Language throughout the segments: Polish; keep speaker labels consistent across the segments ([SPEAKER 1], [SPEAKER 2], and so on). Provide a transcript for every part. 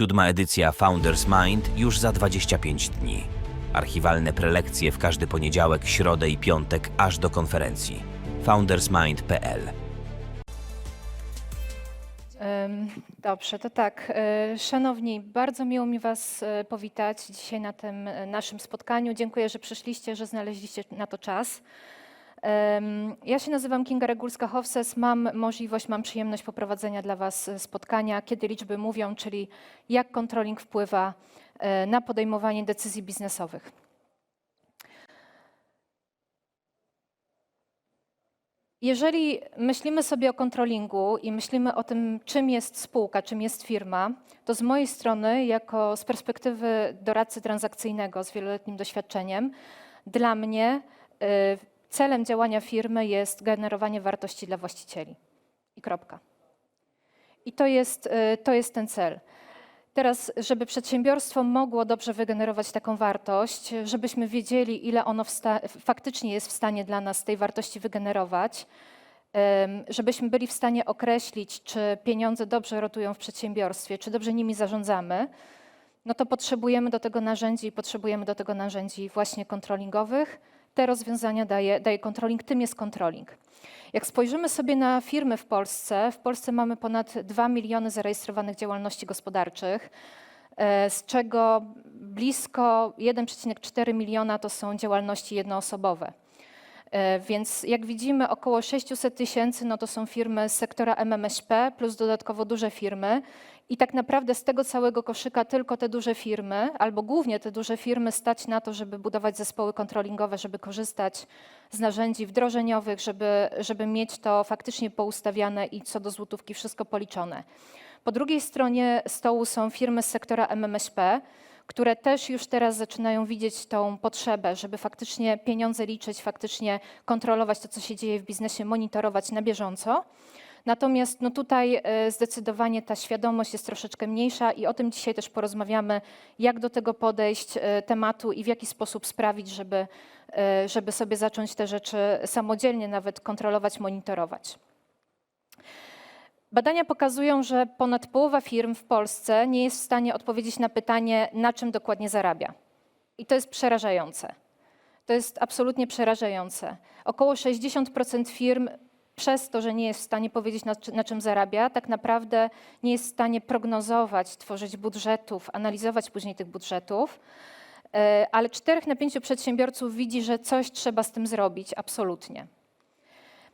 [SPEAKER 1] Siódma edycja Founders Mind już za 25 dni. Archiwalne prelekcje w każdy poniedziałek, środę i piątek aż do konferencji. foundersmind.pl
[SPEAKER 2] Dobrze, to tak. e, Szanowni, bardzo miło mi Was e, powitać dzisiaj na tym e, naszym spotkaniu. Dziękuję, że przyszliście, że znaleźliście na to czas. Ja się nazywam Kinga Regulska-Hofses. Mam możliwość, mam przyjemność poprowadzenia dla Was e, spotkania, kiedy liczby mówią, czyli jak kontroling wpływa e, na podejmowanie decyzji biznesowych. Jeżeli myślimy sobie o kontrolingu i myślimy o tym, czym jest spółka, czym jest firma, to z mojej strony, jako z perspektywy doradcy transakcyjnego z wieloletnim doświadczeniem, dla mnie y, celem działania firmy jest generowanie wartości dla właścicieli. I kropka. I to jest, y, to jest ten cel. Teraz, żeby przedsiębiorstwo mogło dobrze wygenerować taką wartość, żebyśmy wiedzieli, ile ono faktycznie jest w stanie dla nas tej wartości wygenerować, żebyśmy byli w stanie określić, czy pieniądze dobrze rotują w przedsiębiorstwie, czy dobrze nimi zarządzamy, no to potrzebujemy do tego narzędzi potrzebujemy do tego narzędzi właśnie kontrolingowych. Te rozwiązania daje, daje controlling, tym jest controlling. Jak spojrzymy sobie na firmy w Polsce, w Polsce mamy ponad 2 miliony zarejestrowanych działalności gospodarczych, e, z czego blisko 1,4 miliona to są działalności jednoosobowe. E, Więc jak widzimy, około 600 tysięcy no to są firmy z sektora MMŚP, plus dodatkowo duże firmy. I tak naprawdę z tego całego koszyka tylko te duże firmy, albo głównie te duże firmy stać na to, żeby budować zespoły kontrolingowe, żeby korzystać z narzędzi wdrożeniowych, żeby, żeby mieć to faktycznie poustawiane i co do złotówki wszystko policzone. Po drugiej stronie stołu są firmy z sektora MMŚP, które też już teraz zaczynają widzieć tą potrzebę, żeby faktycznie pieniądze liczyć, faktycznie kontrolować to, co się dzieje w biznesie, monitorować na bieżąco. Natomiast no tutaj e, zdecydowanie ta świadomość jest troszeczkę mniejsza i o tym dzisiaj też porozmawiamy, jak do tego podejść e, tematu i w jaki sposób sprawić, żeby, e, żeby sobie zacząć te rzeczy samodzielnie nawet kontrolować, monitorować. Badania pokazują, że ponad połowa firm w Polsce nie jest w stanie odpowiedzieć na pytanie, na czym dokładnie zarabia. I to jest przerażające. To jest absolutnie przerażające. Około 60% firm przez to, że nie jest w stanie powiedzieć, na, na czym zarabia, tak naprawdę nie jest w stanie prognozować, tworzyć budżetów, analizować później tych budżetów. E, Ale 4 na 5 przedsiębiorców widzi, że coś trzeba z tym zrobić, absolutnie.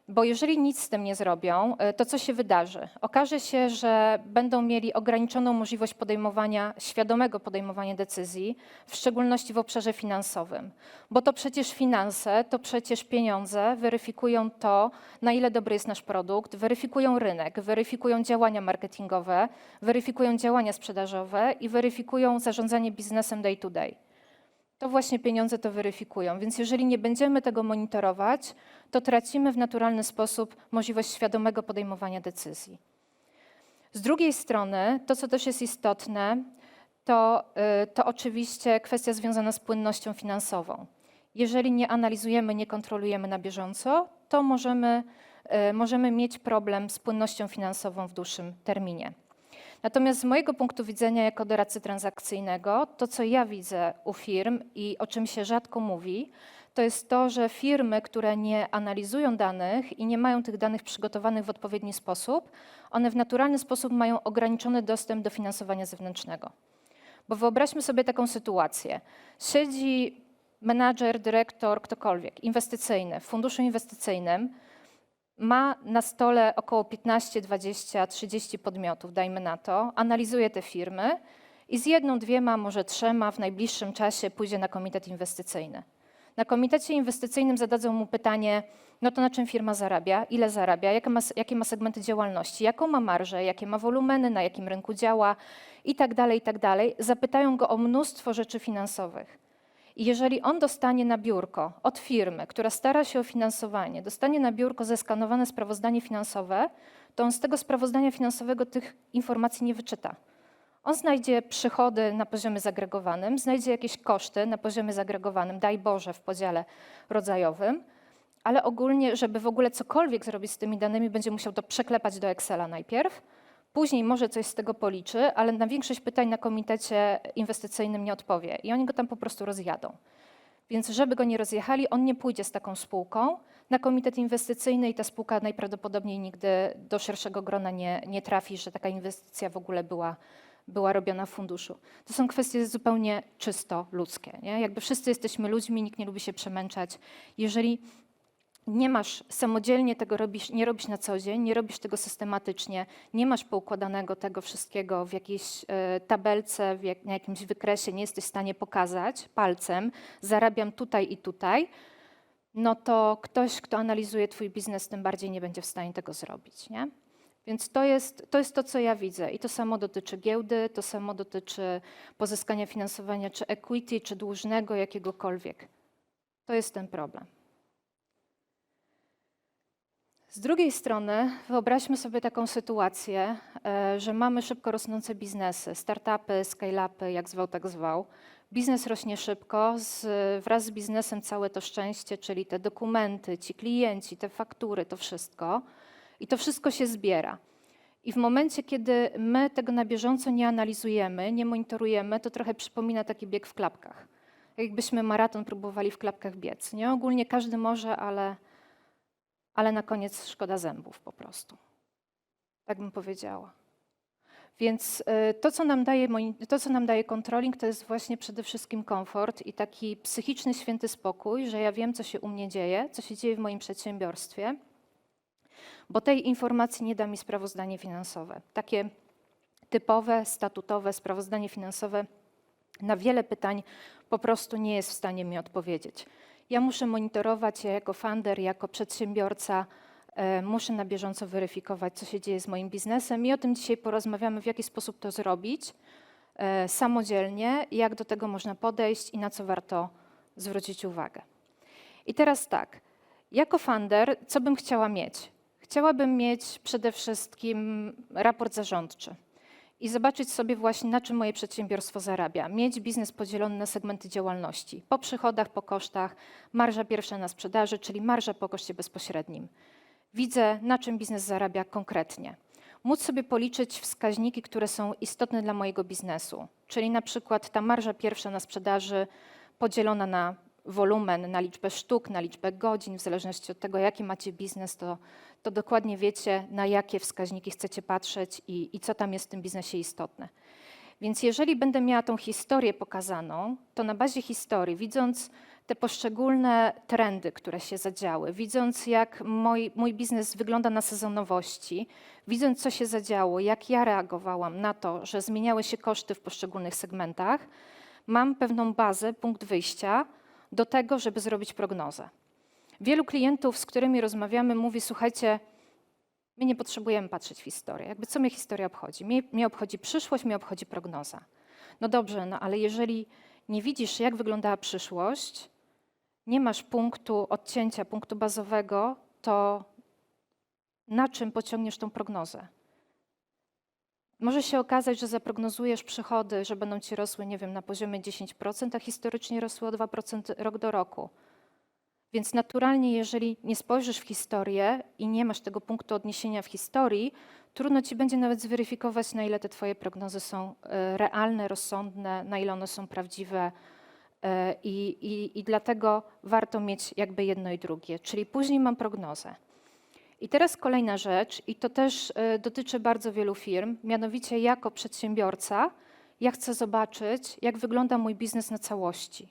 [SPEAKER 2] Bo jeżeli nic z tym nie zrobią, e, to co się wydarzy? Okaże się, że będą mieli ograniczoną możliwość podejmowania, świadomego podejmowania decyzji, w szczególności w obszarze finansowym. Bo to przecież finanse, to przecież pieniądze weryfikują to, na ile dobry jest nasz produkt, weryfikują rynek, weryfikują działania marketingowe, weryfikują działania sprzedażowe i weryfikują zarządzanie biznesem day to day to właśnie pieniądze to weryfikują. Więc jeżeli nie będziemy tego monitorować, to tracimy w naturalny sposób możliwość świadomego podejmowania decyzji. Z drugiej strony, to co też jest istotne, to, y, to oczywiście kwestia związana z płynnością finansową. Jeżeli nie analizujemy, nie kontrolujemy na bieżąco, to możemy, y, możemy mieć problem z płynnością finansową w dłuższym terminie. Natomiast z mojego punktu widzenia jako doradcy transakcyjnego, to co ja widzę u firm i o czym się rzadko mówi, to jest to, że firmy, które nie analizują danych i nie mają tych danych przygotowanych w odpowiedni sposób, one w naturalny sposób mają ograniczony dostęp do finansowania zewnętrznego. Bo wyobraźmy sobie taką sytuację. Siedzi menadżer, dyrektor, ktokolwiek inwestycyjny w funduszu inwestycyjnym, ma na stole około 15, 20, 30 podmiotów, dajmy na to, analizuje te firmy i z jedną, dwiema, może trzema w najbliższym czasie pójdzie na komitet inwestycyjny. Na komitecie inwestycyjnym zadadzą mu pytanie, no to na czym firma zarabia, ile zarabia, jakie ma, jakie ma segmenty działalności, jaką ma marżę, jakie ma wolumeny, na jakim rynku działa? I tak dalej, i tak dalej. Zapytają go o mnóstwo rzeczy finansowych. I jeżeli on dostanie na biurko od firmy, która stara się o finansowanie, dostanie na biurko zeskanowane sprawozdanie finansowe, to on z tego sprawozdania finansowego tych informacji nie wyczyta. On znajdzie przychody na poziomie zagregowanym, znajdzie jakieś koszty na poziomie zagregowanym, daj Boże, w podziale rodzajowym, ale ogólnie, żeby w ogóle cokolwiek zrobić z tymi danymi, będzie musiał to przeklepać do Excela najpierw, Później może coś z tego policzy, ale na większość pytań na komitecie inwestycyjnym nie odpowie i oni go tam po prostu rozjadą. Więc żeby go nie rozjechali, on nie pójdzie z taką spółką na komitet inwestycyjny i ta spółka najprawdopodobniej nigdy do szerszego grona nie, nie trafi, że taka inwestycja w ogóle była, była robiona w funduszu. To są kwestie zupełnie czysto ludzkie. Nie? Jakby wszyscy jesteśmy ludźmi, nikt nie lubi się przemęczać. Jeżeli nie masz samodzielnie tego robisz, nie robisz na co dzień, nie robisz tego systematycznie, nie masz poukładanego tego wszystkiego w jakiejś e, tabelce, w jak, na jakimś wykresie, nie jesteś w stanie pokazać palcem, zarabiam tutaj i tutaj, no to ktoś, kto analizuje twój biznes, tym bardziej nie będzie w stanie tego zrobić. Nie? Więc to jest, to jest to, co ja widzę. I to samo dotyczy giełdy, to samo dotyczy pozyskania finansowania czy equity, czy dłużnego, jakiegokolwiek. To jest ten problem. Z drugiej strony wyobraźmy sobie taką sytuację, e, że mamy szybko rosnące biznesy, startupy, scale-upy, jak zwał, tak zwał. Biznes rośnie szybko, z, wraz z biznesem całe to szczęście, czyli te dokumenty, ci klienci, te faktury, to wszystko. I to wszystko się zbiera. I w momencie, kiedy my tego na bieżąco nie analizujemy, nie monitorujemy, to trochę przypomina taki bieg w klapkach. Jakbyśmy maraton próbowali w klapkach biec. Nie ogólnie każdy może, ale ale na koniec szkoda zębów po prostu. Tak bym powiedziała. Więc y, to co, nam daje, to, co nam daje to jest właśnie przede wszystkim komfort i taki psychiczny, święty spokój, że ja wiem, co się u mnie dzieje, co się dzieje w moim przedsiębiorstwie, bo tej informacji nie da mi sprawozdanie finansowe. Takie typowe, statutowe sprawozdanie finansowe na wiele pytań po prostu nie jest w stanie mi odpowiedzieć. Ja muszę monitorować, ja jako funder, jako przedsiębiorca, e, muszę na bieżąco weryfikować, co się dzieje z moim biznesem i o tym dzisiaj porozmawiamy, w jaki sposób to zrobić e, samodzielnie, jak do tego można podejść i na co warto zwrócić uwagę. I teraz tak, jako funder, co bym chciała mieć? Chciałabym mieć przede wszystkim raport zarządczy i zobaczyć sobie właśnie, na czym moje przedsiębiorstwo zarabia. Mieć biznes podzielony na segmenty działalności. Po przychodach, po kosztach, marża pierwsza na sprzedaży, czyli marża po koszcie bezpośrednim. Widzę, na czym biznes zarabia konkretnie. Móc sobie policzyć wskaźniki, które są istotne dla mojego biznesu, czyli na przykład ta marża pierwsza na sprzedaży podzielona na wolumen, na liczbę sztuk, na liczbę godzin, w zależności od tego, jaki macie biznes, to, to dokładnie wiecie, na jakie wskaźniki chcecie patrzeć i, i co tam jest w tym biznesie istotne. Więc jeżeli będę miała tą historię pokazaną, to na bazie historii, widząc te poszczególne trendy, które się zadziały, widząc jak mój, mój biznes wygląda na sezonowości, widząc co się zadziało, jak ja reagowałam na to, że zmieniały się koszty w poszczególnych segmentach, mam pewną bazę, punkt wyjścia do tego, żeby zrobić prognozę. Wielu klientów, z którymi rozmawiamy, mówi: Słuchajcie, my nie potrzebujemy patrzeć w historię. Jakby co mnie historia obchodzi? Mnie, mnie obchodzi przyszłość, mnie obchodzi prognoza. No dobrze, no ale jeżeli nie widzisz, jak wyglądała przyszłość, nie masz punktu odcięcia, punktu bazowego, to na czym pociągniesz tą prognozę? Może się okazać, że zaprognozujesz przychody, że będą ci rosły, nie wiem, na poziomie 10%, a historycznie rosły o 2% rok do roku. Więc naturalnie, jeżeli nie spojrzysz w historię i nie masz tego punktu odniesienia w historii, trudno ci będzie nawet zweryfikować, na ile te twoje prognozy są e, realne, rozsądne, na ile one są prawdziwe. E, I, i, I dlatego warto mieć jakby jedno i drugie. Czyli później mam prognozę. I teraz kolejna rzecz, i to też e, dotyczy bardzo wielu firm, mianowicie jako przedsiębiorca, ja chcę zobaczyć, jak wygląda mój biznes na całości.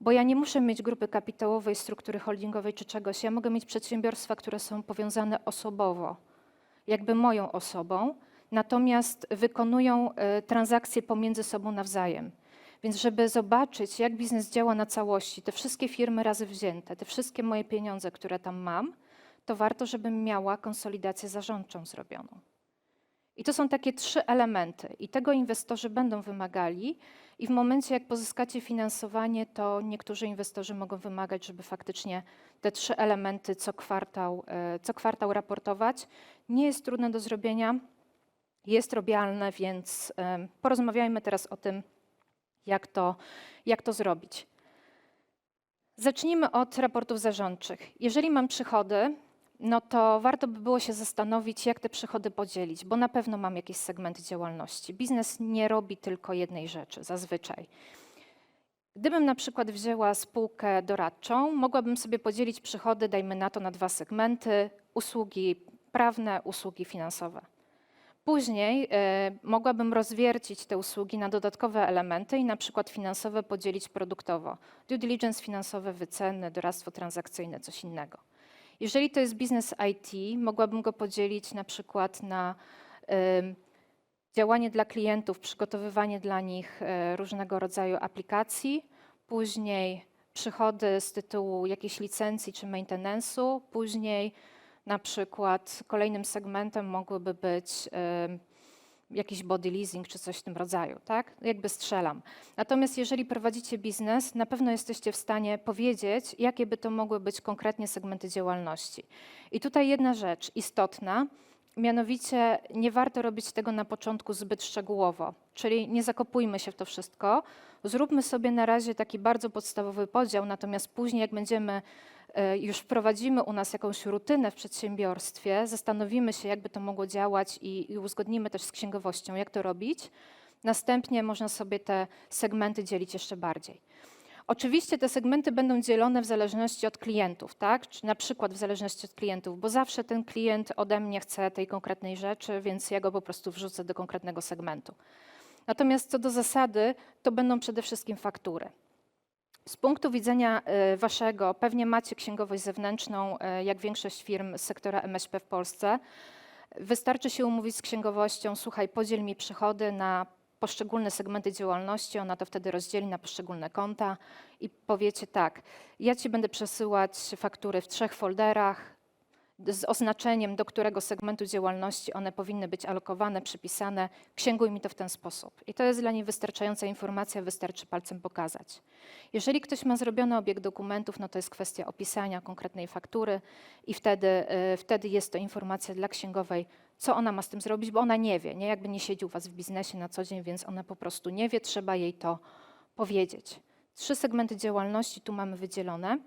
[SPEAKER 2] Bo ja nie muszę mieć grupy kapitałowej, struktury holdingowej czy czegoś. Ja mogę mieć przedsiębiorstwa, które są powiązane osobowo, jakby moją osobą, natomiast wykonują e, transakcje pomiędzy sobą nawzajem. Więc żeby zobaczyć, jak biznes działa na całości, te wszystkie firmy razy wzięte, te wszystkie moje pieniądze, które tam mam, to warto, żebym miała konsolidację zarządczą zrobioną. I to są takie trzy elementy, i tego inwestorzy będą wymagali. I w momencie, jak pozyskacie finansowanie, to niektórzy inwestorzy mogą wymagać, żeby faktycznie te trzy elementy co kwartał, e, co kwartał raportować. Nie jest trudne do zrobienia, jest robialne, więc e, porozmawiajmy teraz o tym, jak to, jak to zrobić. Zacznijmy od raportów zarządczych. Jeżeli mam przychody, no to warto by było się zastanowić, jak te przychody podzielić, bo na pewno mam jakieś segmenty działalności. Biznes nie robi tylko jednej rzeczy zazwyczaj. Gdybym na przykład wzięła spółkę doradczą, mogłabym sobie podzielić przychody, dajmy na to, na dwa segmenty: usługi prawne, usługi finansowe. Później e, mogłabym rozwiercić te usługi na dodatkowe elementy i na przykład finansowe podzielić produktowo. Due diligence finansowe, wyceny, doradztwo transakcyjne, coś innego. Jeżeli to jest biznes IT, mogłabym go podzielić na przykład na działanie dla klientów, przygotowywanie dla nich e, różnego rodzaju aplikacji, później przychody z tytułu jakiejś licencji czy maintenance'u, później na przykład kolejnym segmentem mogłyby być jakiś body leasing czy coś w tym rodzaju, tak? Jakby strzelam. Natomiast jeżeli prowadzicie biznes, na pewno jesteście w stanie powiedzieć, jakie by to mogły być konkretnie segmenty działalności. I tutaj jedna rzecz istotna, mianowicie nie warto robić tego na początku zbyt szczegółowo, czyli nie zakopujmy się w to wszystko. Zróbmy sobie na razie taki bardzo podstawowy podział, natomiast później jak będziemy już wprowadzimy u nas jakąś rutynę w przedsiębiorstwie, zastanowimy się, jakby to mogło działać i, i uzgodnimy też z księgowością, jak to robić. Następnie można sobie te segmenty dzielić jeszcze bardziej. Oczywiście te segmenty będą dzielone w zależności od klientów, tak? Czy na przykład w zależności od klientów, bo zawsze ten klient ode mnie chce tej konkretnej rzeczy, więc ja go po prostu wrzucę do konkretnego segmentu. Natomiast co do zasady, to będą przede wszystkim faktury. Z punktu widzenia e, waszego, pewnie macie księgowość zewnętrzną, e, jak większość firm z sektora MŚP w Polsce. Wystarczy się umówić z księgowością, słuchaj, podziel mi przychody na poszczególne segmenty działalności, ona to wtedy rozdzieli na poszczególne konta i powiecie tak, ja ci będę przesyłać faktury w trzech folderach z oznaczeniem, do którego segmentu działalności one powinny być alokowane, przypisane, księguj mi to w ten sposób. I to jest dla niej wystarczająca informacja, wystarczy palcem pokazać. Jeżeli ktoś ma zrobiony obieg dokumentów, no to jest kwestia opisania konkretnej faktury i wtedy, y, wtedy jest to informacja dla księgowej, co ona ma z tym zrobić, bo ona nie wie, nie? jakby nie siedzi u was w biznesie na co dzień, więc ona po prostu nie wie, trzeba jej to powiedzieć. Trzy segmenty działalności tu mamy wydzielone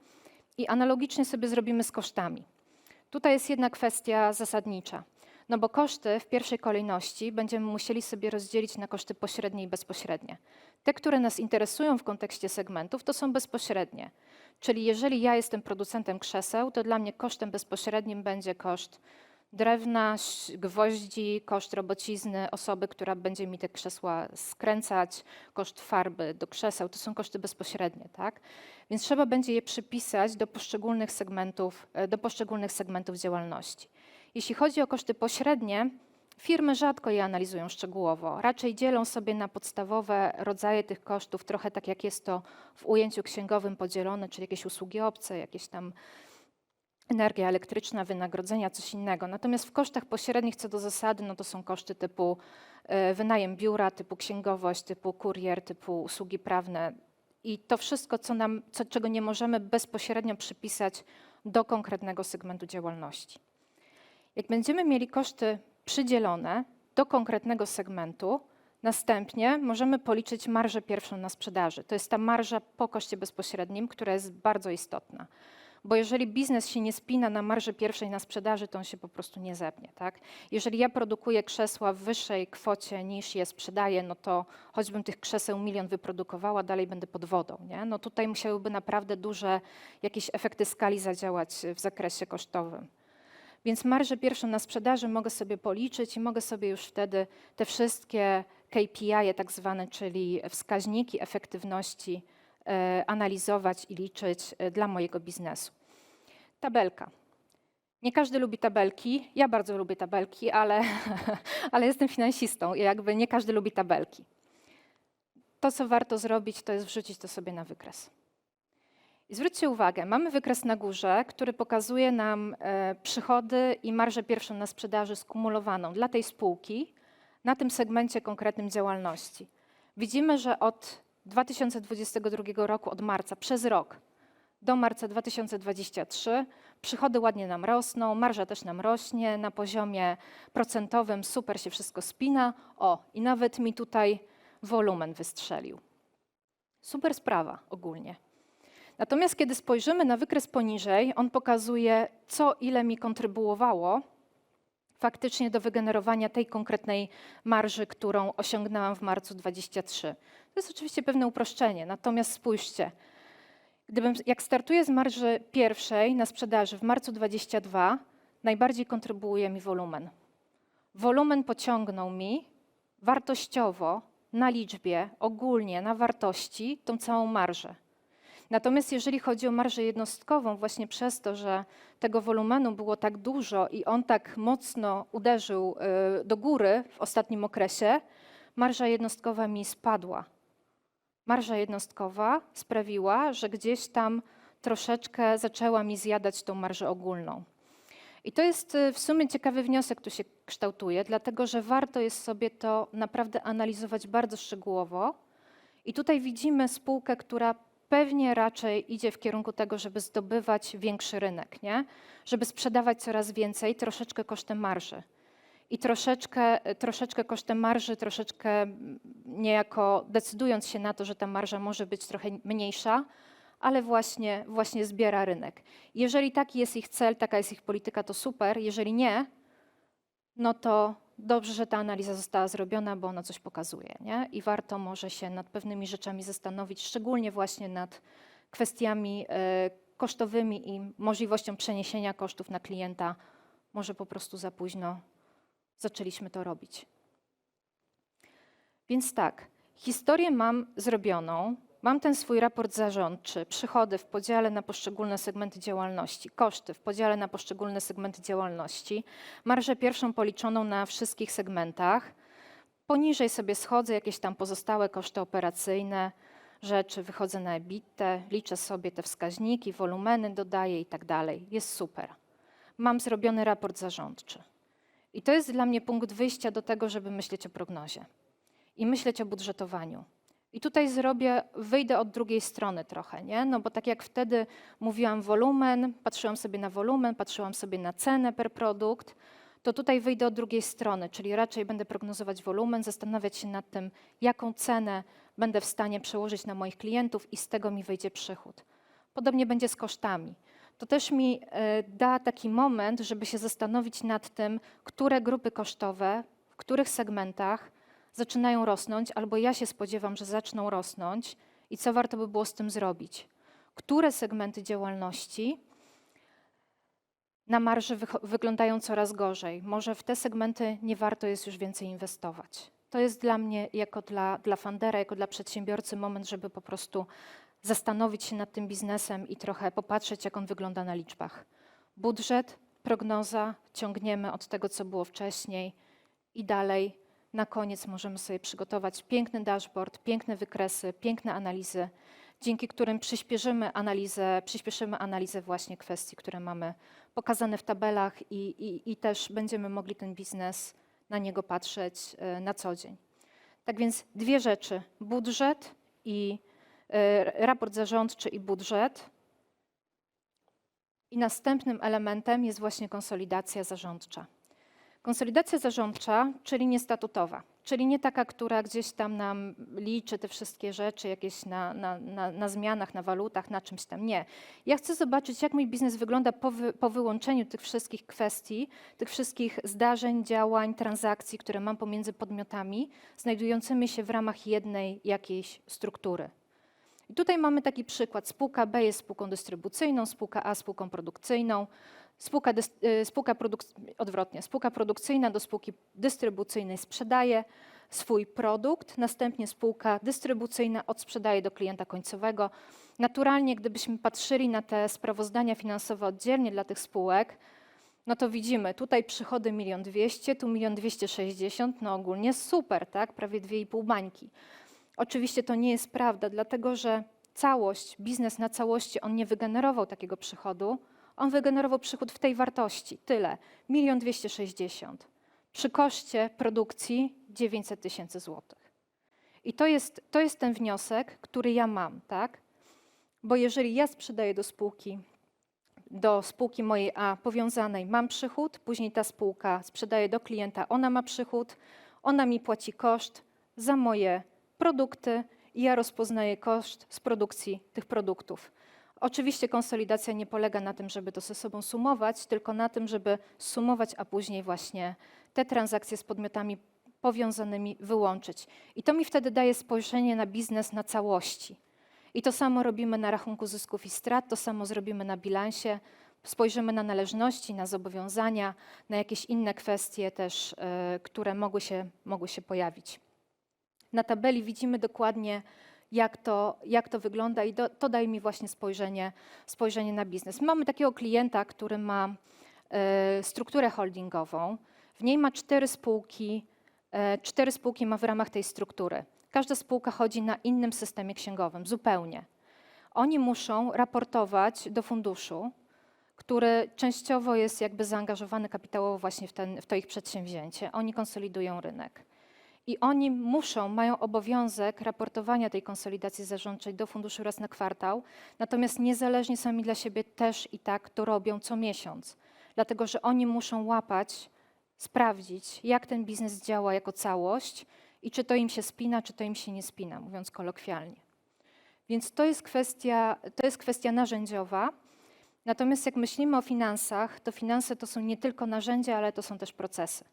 [SPEAKER 2] i analogicznie sobie zrobimy z kosztami. Tutaj jest jedna kwestia zasadnicza. No bo koszty w pierwszej kolejności będziemy musieli sobie rozdzielić na koszty pośrednie i bezpośrednie. Te, które nas interesują w kontekście segmentów, to są bezpośrednie. Czyli jeżeli ja jestem producentem krzeseł, to dla mnie kosztem bezpośrednim będzie koszt drewna, gwoździ, koszt robocizny osoby, która będzie mi te krzesła skręcać, koszt farby do krzeseł, to są koszty bezpośrednie, tak? Więc trzeba będzie je przypisać do poszczególnych segmentów, e, do poszczególnych segmentów działalności. Jeśli chodzi o koszty pośrednie, firmy rzadko je analizują szczegółowo. Raczej dzielą sobie na podstawowe rodzaje tych kosztów, trochę tak jak jest to w ujęciu księgowym podzielone, czyli jakieś usługi obce, jakieś tam energia elektryczna, wynagrodzenia, coś innego. Natomiast w kosztach pośrednich co do zasady, no to są koszty typu e, wynajem biura, typu księgowość, typu kurier, typu usługi prawne i to wszystko, co nam, co, czego nie możemy bezpośrednio przypisać do konkretnego segmentu działalności. Jak będziemy mieli koszty przydzielone do konkretnego segmentu, następnie możemy policzyć marżę pierwszą na sprzedaży. To jest ta marża po koszcie bezpośrednim, która jest bardzo istotna. Bo jeżeli biznes się nie spina na marży pierwszej na sprzedaży, to on się po prostu nie zepnie. Tak? Jeżeli ja produkuję krzesła w wyższej kwocie niż je sprzedaję, no to choćbym tych krzeseł milion wyprodukowała, dalej będę pod wodą. Nie? No tutaj musiałyby naprawdę duże jakieś efekty skali zadziałać w zakresie kosztowym. Więc marżę pierwszą na sprzedaży mogę sobie policzyć i mogę sobie już wtedy te wszystkie KPI, tak zwane, czyli wskaźniki efektywności, e, analizować i liczyć e, dla mojego biznesu. Tabelka. Nie każdy lubi tabelki. Ja bardzo lubię tabelki, ale, ale jestem finansistą i jakby nie każdy lubi tabelki. To, co warto zrobić, to jest wrzucić to sobie na wykres. I zwróćcie uwagę, mamy wykres na górze, który pokazuje nam e, przychody i marżę pierwszą na sprzedaży skumulowaną dla tej spółki na tym segmencie konkretnym działalności. Widzimy, że od 2022 roku, od marca, przez rok do marca 2023 przychody ładnie nam rosną, marża też nam rośnie, na poziomie procentowym super się wszystko spina. O, i nawet mi tutaj wolumen wystrzelił. Super sprawa ogólnie. Natomiast kiedy spojrzymy na wykres poniżej, on pokazuje, co ile mi kontrybuowało faktycznie do wygenerowania tej konkretnej marży, którą osiągnęłam w marcu 23. To jest oczywiście pewne uproszczenie, natomiast spójrzcie. Gdybym, jak startuję z marży pierwszej na sprzedaży w marcu 22, najbardziej kontrybuuje mi wolumen. Wolumen pociągnął mi wartościowo, na liczbie, ogólnie na wartości tą całą marżę. Natomiast jeżeli chodzi o marżę jednostkową, właśnie przez to, że tego wolumenu było tak dużo i on tak mocno uderzył y, do góry w ostatnim okresie, marża jednostkowa mi spadła. Marża jednostkowa sprawiła, że gdzieś tam troszeczkę zaczęła mi zjadać tą marżę ogólną. I to jest y, w sumie ciekawy wniosek tu się kształtuje, dlatego że warto jest sobie to naprawdę analizować bardzo szczegółowo. I tutaj widzimy spółkę, która pewnie raczej idzie w kierunku tego, żeby zdobywać większy rynek, nie? żeby sprzedawać coraz więcej, troszeczkę kosztem marży. I troszeczkę, troszeczkę kosztem marży, troszeczkę mm, niejako decydując się na to, że ta marża może być trochę mniejsza, ale właśnie, właśnie zbiera rynek. Jeżeli taki jest ich cel, taka jest ich polityka, to super. Jeżeli nie, no to dobrze, że ta analiza została zrobiona, bo ona coś pokazuje. Nie? I warto może się nad pewnymi rzeczami zastanowić, szczególnie właśnie nad kwestiami e, kosztowymi i możliwością przeniesienia kosztów na klienta. Może po prostu za późno zaczęliśmy to robić. Więc tak, historię mam zrobioną. Mam ten swój raport zarządczy, przychody w podziale na poszczególne segmenty działalności, koszty w podziale na poszczególne segmenty działalności, marżę pierwszą policzoną na wszystkich segmentach. Poniżej sobie schodzę jakieś tam pozostałe koszty operacyjne, rzeczy, wychodzę na EBITDA, liczę sobie te wskaźniki, wolumeny dodaję i tak dalej. Jest super. Mam zrobiony raport zarządczy. I to jest dla mnie punkt wyjścia do tego, żeby myśleć o prognozie i myśleć o budżetowaniu. I tutaj zrobię, wyjdę od drugiej strony trochę, nie? No bo tak jak wtedy mówiłam wolumen, patrzyłam sobie na wolumen, patrzyłam sobie na cenę per produkt, to tutaj wyjdę od drugiej strony, czyli raczej będę prognozować wolumen, zastanawiać się nad tym, jaką cenę będę w stanie przełożyć na moich klientów i z tego mi wyjdzie przychód. Podobnie będzie z kosztami. To też mi e, da taki moment, żeby się zastanowić nad tym, które grupy kosztowe, w których segmentach zaczynają rosnąć, albo ja się spodziewam, że zaczną rosnąć i co warto by było z tym zrobić. Które segmenty działalności na marży wyglądają coraz gorzej? Może w te segmenty nie warto jest już więcej inwestować. To jest dla mnie, jako dla, dla fundera, jako dla przedsiębiorcy, moment, żeby po prostu zastanowić się nad tym biznesem i trochę popatrzeć, jak on wygląda na liczbach. Budżet, prognoza, ciągniemy od tego, co było wcześniej i dalej na koniec możemy sobie przygotować piękny dashboard, piękne wykresy, piękne analizy, dzięki którym przyspieszymy analizę, przyspieszymy analizę właśnie kwestii, które mamy pokazane w tabelach i, i, i też będziemy mogli ten biznes na niego patrzeć e, na co dzień. Tak więc dwie rzeczy: budżet i e, raport zarządczy i budżet. I następnym elementem jest właśnie konsolidacja zarządcza. Konsolidacja zarządcza, czyli niestatutowa, czyli nie taka, która gdzieś tam nam liczy te wszystkie rzeczy, jakieś na, na, na, na zmianach, na walutach, na czymś tam. Nie. Ja chcę zobaczyć, jak mój biznes wygląda po, wy, po wyłączeniu tych wszystkich kwestii, tych wszystkich zdarzeń, działań, transakcji, które mam pomiędzy podmiotami, znajdującymi się w ramach jednej jakiejś struktury. I tutaj mamy taki przykład. Spółka B jest spółką dystrybucyjną, spółka A spółką produkcyjną. Spółka, y, spółka odwrotnie, spółka produkcyjna do spółki dystrybucyjnej sprzedaje swój produkt, następnie spółka dystrybucyjna odsprzedaje do klienta końcowego. Naturalnie, gdybyśmy patrzyli na te sprawozdania finansowe oddzielnie dla tych spółek, no to widzimy tutaj przychody 1 200 tu 1 260 no ogólnie super, tak? Prawie 2,5 bańki. Oczywiście to nie jest prawda, dlatego że całość, biznes na całości, on nie wygenerował takiego przychodu, on wygenerował przychód w tej wartości, tyle, 1 260 Przy koszcie produkcji 900 tysięcy złotych. I to jest, to jest ten wniosek, który ja mam, tak? Bo jeżeli ja sprzedaję do spółki, do spółki mojej A powiązanej, mam przychód, później ta spółka sprzedaje do klienta, ona ma przychód, ona mi płaci koszt za moje produkty i ja rozpoznaję koszt z produkcji tych produktów. Oczywiście konsolidacja nie polega na tym, żeby to ze sobą sumować, tylko na tym, żeby sumować, a później właśnie te transakcje z podmiotami powiązanymi wyłączyć. I to mi wtedy daje spojrzenie na biznes na całości. I to samo robimy na rachunku zysków i strat, to samo zrobimy na bilansie. Spojrzymy na należności, na zobowiązania, na jakieś inne kwestie też, e, które mogły się, mogły się pojawić. Na tabeli widzimy dokładnie, jak to, jak to wygląda i do, to daje mi właśnie spojrzenie, spojrzenie na biznes. Mamy takiego klienta, który ma e, strukturę holdingową. W niej ma cztery spółki, e, cztery spółki ma w ramach tej struktury. Każda spółka chodzi na innym systemie księgowym, zupełnie. Oni muszą raportować do funduszu, który częściowo jest jakby zaangażowany kapitałowo właśnie w, ten, w to ich przedsięwzięcie. Oni konsolidują rynek. I oni muszą, mają obowiązek raportowania tej konsolidacji zarządczej do funduszu raz na kwartał, natomiast niezależnie sami dla siebie też i tak to robią co miesiąc, dlatego że oni muszą łapać, sprawdzić, jak ten biznes działa jako całość i czy to im się spina, czy to im się nie spina, mówiąc kolokwialnie. Więc to jest kwestia, to jest kwestia narzędziowa. Natomiast jak myślimy o finansach, to finanse to są nie tylko narzędzia, ale to są też procesy.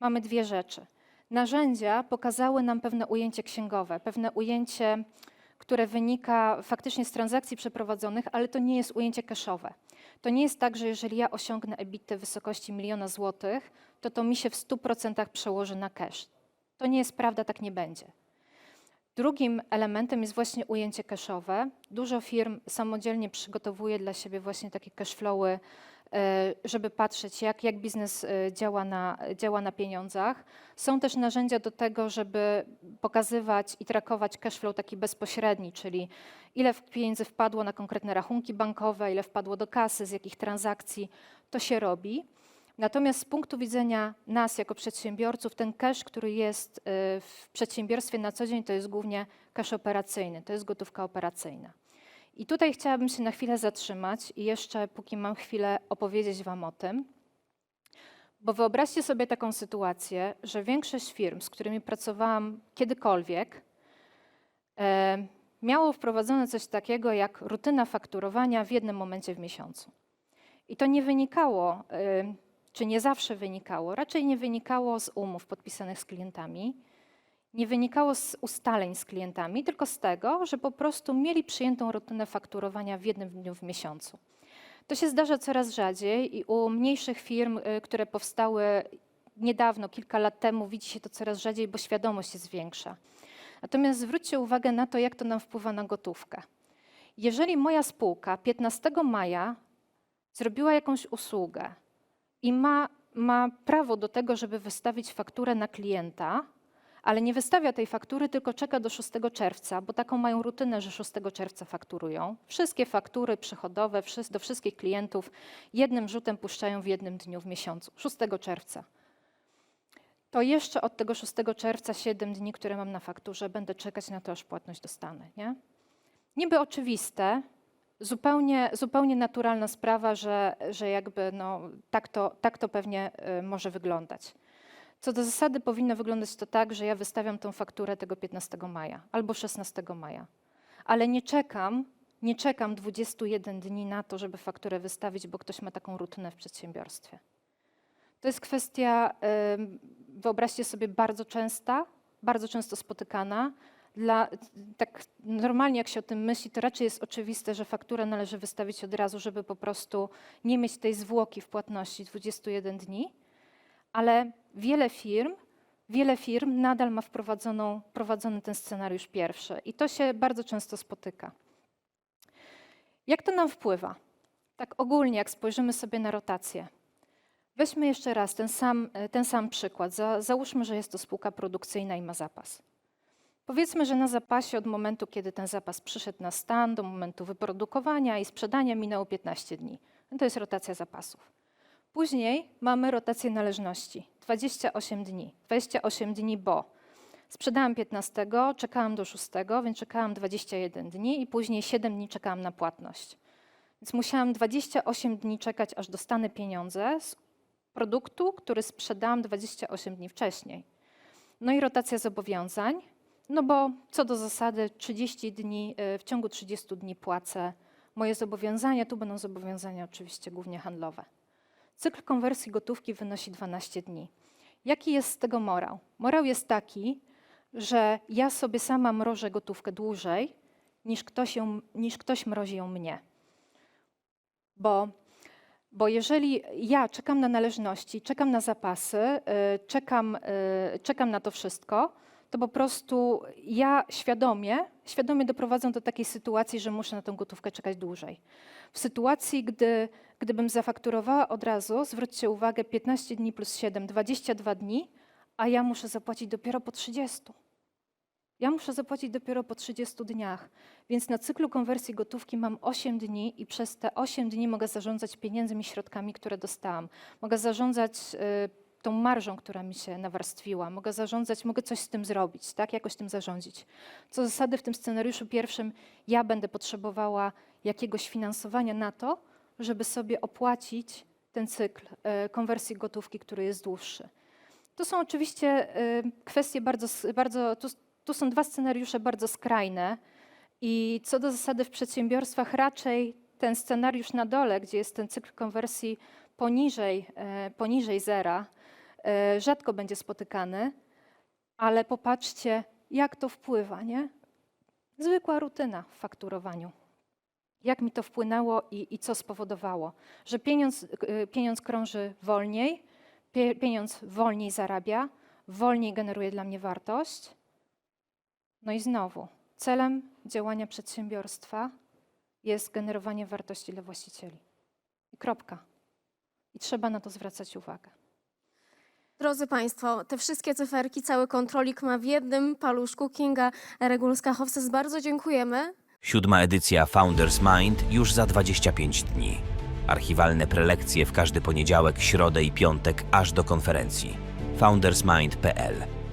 [SPEAKER 2] Mamy dwie rzeczy. Narzędzia pokazały nam pewne ujęcie księgowe, pewne ujęcie, które wynika faktycznie z transakcji przeprowadzonych, ale to nie jest ujęcie cashowe. To nie jest tak, że jeżeli ja osiągnę EBITDA w wysokości miliona złotych, to to mi się w 100% przełoży na cash. To nie jest prawda, tak nie będzie. Drugim elementem jest właśnie ujęcie cashowe. Dużo firm samodzielnie przygotowuje dla siebie właśnie takie cashflowy, żeby patrzeć, jak, jak biznes e, działa na, działa na pieniądzach. Są też narzędzia do tego, żeby pokazywać i trakować cashflow taki bezpośredni, czyli ile pieniędzy wpadło na konkretne rachunki bankowe, ile wpadło do kasy, z jakich transakcji. To się robi. Natomiast z punktu widzenia nas jako przedsiębiorców, ten cash, który jest y, w przedsiębiorstwie na co dzień, to jest głównie cash operacyjny, to jest gotówka operacyjna. I tutaj chciałabym się na chwilę zatrzymać i jeszcze, póki mam chwilę, opowiedzieć Wam o tym, bo wyobraźcie sobie taką sytuację, że większość firm, z którymi pracowałam kiedykolwiek, e, miało wprowadzone coś takiego jak rutyna fakturowania w jednym momencie w miesiącu. I to nie wynikało y, czy nie zawsze wynikało, raczej nie wynikało z umów podpisanych z klientami, nie wynikało z ustaleń z klientami, tylko z tego, że po prostu mieli przyjętą rutynę fakturowania w jednym dniu w miesiącu. To się zdarza coraz rzadziej i u mniejszych firm, y, które powstały niedawno, kilka lat temu, widzi się to coraz rzadziej, bo świadomość jest większa. Natomiast zwróćcie uwagę na to, jak to nam wpływa na gotówkę. Jeżeli moja spółka 15 maja zrobiła jakąś usługę, i ma, ma prawo do tego, żeby wystawić fakturę na klienta, ale nie wystawia tej faktury, tylko czeka do 6 czerwca, bo taką mają rutynę, że 6 czerwca fakturują. Wszystkie faktury przychodowe do wszystkich klientów jednym rzutem puszczają w jednym dniu w miesiącu, 6 czerwca. To jeszcze od tego 6 czerwca 7 dni, które mam na fakturze, będę czekać na to, aż płatność dostanę. Nie? Niby oczywiste, zupełnie, zupełnie naturalna sprawa, że, że jakby no, tak, to, tak to pewnie y, może wyglądać. Co do zasady powinno wyglądać to tak, że ja wystawiam tą fakturę tego 15 maja albo 16 maja, ale nie czekam, nie czekam 21 dni na to, żeby fakturę wystawić, bo ktoś ma taką rutynę w przedsiębiorstwie. To jest kwestia, wyobraźcie sobie, bardzo częsta, bardzo często spotykana, dla, tak normalnie jak się o tym myśli, to raczej jest oczywiste, że fakturę należy wystawić od razu, żeby po prostu nie mieć tej zwłoki w płatności 21 dni, ale wiele firm, wiele firm nadal ma wprowadzoną, wprowadzony ten scenariusz pierwszy i to się bardzo często spotyka. Jak to nam wpływa? Tak ogólnie, jak spojrzymy sobie na rotację. Weźmy jeszcze raz ten sam, ten sam przykład. Za, załóżmy, że jest to spółka produkcyjna i ma zapas. Powiedzmy, że na zapasie od momentu, kiedy ten zapas przyszedł na stan, do momentu wyprodukowania i sprzedania minęło 15 dni. To jest rotacja zapasów. Później mamy rotację należności 28 dni. 28 dni, bo sprzedałam 15, czekałam do 6, więc czekałam 21 dni i później 7 dni czekałam na płatność. Więc musiałam 28 dni czekać, aż dostanę pieniądze z produktu, który sprzedałam 28 dni wcześniej. No i rotacja zobowiązań no bo co do zasady 30 dni, e, w ciągu 30 dni płacę, Moje zobowiązania, tu będą zobowiązania oczywiście głównie handlowe. Cykl konwersji gotówki wynosi 12 dni. Jaki jest z tego morał? Morał jest taki, że ja sobie sama mrożę gotówkę dłużej, niż ktoś, ją, niż ktoś mrozi ją mnie. Bo, bo jeżeli ja czekam na należności, czekam na zapasy, y, czekam, y, czekam na to wszystko, to po prostu ja świadomie, świadomie doprowadzę do takiej sytuacji, że muszę na tą gotówkę czekać dłużej. W sytuacji, gdy, gdybym zafakturowała od razu, zwróćcie uwagę, 15 dni plus 7, 22 dni, a ja muszę zapłacić dopiero po 30. Ja muszę zapłacić dopiero po 30 dniach, więc na cyklu konwersji gotówki mam 8 dni i przez te 8 dni mogę zarządzać pieniędzmi i środkami, które dostałam. Mogę zarządzać y, tą marżą, która mi się nawarstwiła. Mogę zarządzać, mogę coś z tym zrobić, tak? jakoś tym zarządzić. Co zasady w tym scenariuszu pierwszym ja będę potrzebowała jakiegoś finansowania na to, żeby sobie opłacić ten cykl y, konwersji gotówki, który jest dłuższy. To są oczywiście y, kwestie bardzo, bardzo tu, tu są dwa scenariusze bardzo skrajne i co do zasady w przedsiębiorstwach raczej ten scenariusz na dole, gdzie jest ten cykl konwersji poniżej, e, poniżej zera, e, rzadko będzie spotykany, ale popatrzcie, jak to wpływa, nie? Zwykła rutyna w fakturowaniu. Jak mi to wpłynęło i, i co spowodowało? Że pieniądz, e, pieniądz krąży wolniej, pie- pieniądz wolniej zarabia, wolniej generuje dla mnie wartość. No i znowu, celem działania przedsiębiorstwa jest generowanie wartości dla właścicieli. I kropka. I trzeba na to zwracać uwagę.
[SPEAKER 3] Drodzy Państwo, te wszystkie cyferki, cały kontrolik ma w jednym paluszku. Kinga Regulska-Hofses, bardzo dziękujemy.
[SPEAKER 1] Siódma edycja Founders Mind już za 25 dni. Archiwalne prelekcje w każdy poniedziałek, środę i piątek aż do konferencji. foundersmind.pl